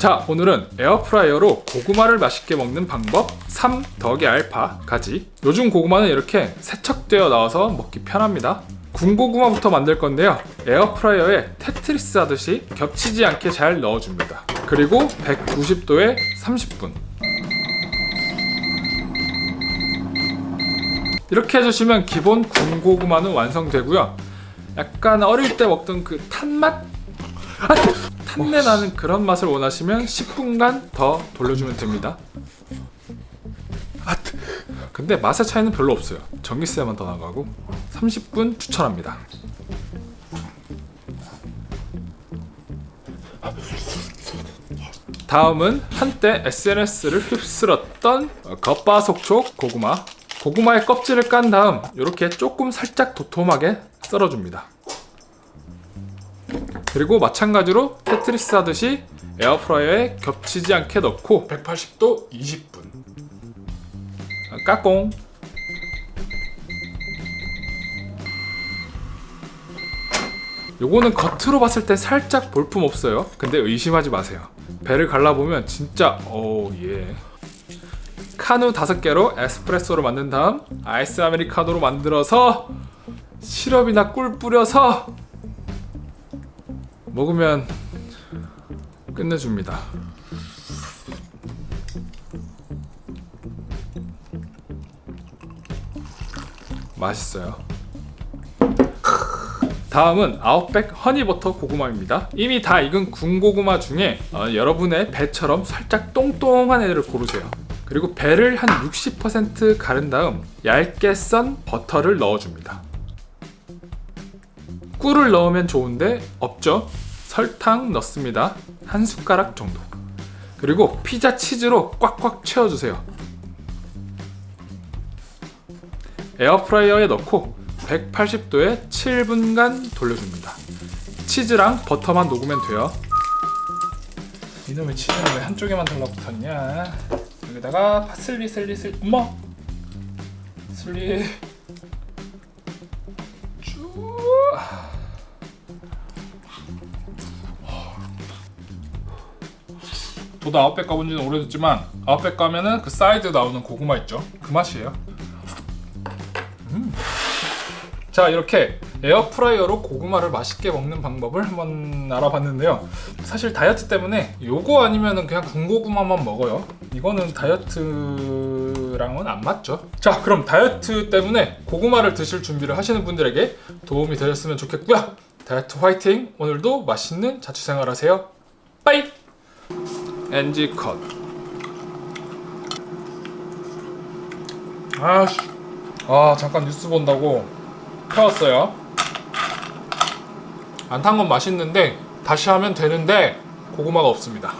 자 오늘은 에어프라이어로 고구마를 맛있게 먹는 방법 3 더하기 알파까지. 요즘 고구마는 이렇게 세척되어 나와서 먹기 편합니다. 군고구마부터 만들 건데요. 에어프라이어에 테트리스 하듯이 겹치지 않게 잘 넣어줍니다. 그리고 190도에 30분. 이렇게 해주시면 기본 군고구마는 완성되고요. 약간 어릴 때 먹던 그 탄맛? 아, 탄내 나는 그런 맛을 원하시면 10분간 더 돌려주면 됩니다. 아, 근데 맛의 차이는 별로 없어요. 전기세만 더 나가고 30분 추천합니다. 다음은 한때 SNS를 휩쓸었던 겉바속촉 고구마. 고구마의 껍질을 깐 다음 이렇게 조금 살짝 도톰하게 썰어줍니다. 그리고 마찬가지로 테트리스 하듯이 에어프라이어에 겹치지 않게 넣고 180도 20분. 까꿍. 요거는 겉으로 봤을 때 살짝 볼품 없어요. 근데 의심하지 마세요. 배를 갈라보면 진짜 오예. 카누 5개로 에스프레소로 만든 다음 아이스 아메리카노로 만들어서 시럽이나 꿀 뿌려서 먹으면 끝내줍니다. 맛있어요. 다음은 아웃백 허니버터 고구마입니다. 이미 다 익은 군고구마 중에 어, 여러분의 배처럼 살짝 똥똥한 애를 고르세요. 그리고 배를 한 60% 가른 다음 얇게 썬 버터를 넣어줍니다. 꿀을 넣으면 좋은데 없죠. 설탕 넣습니다. 한 숟가락 정도. 그리고 피자 치즈로 꽉꽉 채워주세요. 에어프라이어에 넣고 180도에 7분간 돌려줍니다. 치즈랑 버터만 녹으면 돼요. 이놈의 치즈는 왜 한쪽에만 달라붙었냐? 여기다가 파슬리 슬리 슬 엄마 슬리 쭉 저도 아웃백 가본 지는 오래됐지만 아웃백 가면은 그 사이드 나오는 고구마 있죠? 그 맛이에요. 음. 자 이렇게 에어프라이어로 고구마를 맛있게 먹는 방법을 한번 알아봤는데요. 사실 다이어트 때문에 요거 아니면은 그냥 군고구마만 먹어요. 이거는 다이어트 랑은 안 맞죠 자 그럼 다이어트 때문에 고구마를 드실 준비를 하시는 분들에게 도움이 되셨으면 좋겠고요 다이어트 화이팅 오늘도 맛있는 자취생활 하세요 빠이 NG 컷. 아씨. 아, 잠깐 뉴스 본다고 켜왔어요. 안 탄 건 맛있는데 다시 하면 되는데 고구마가 없습니다.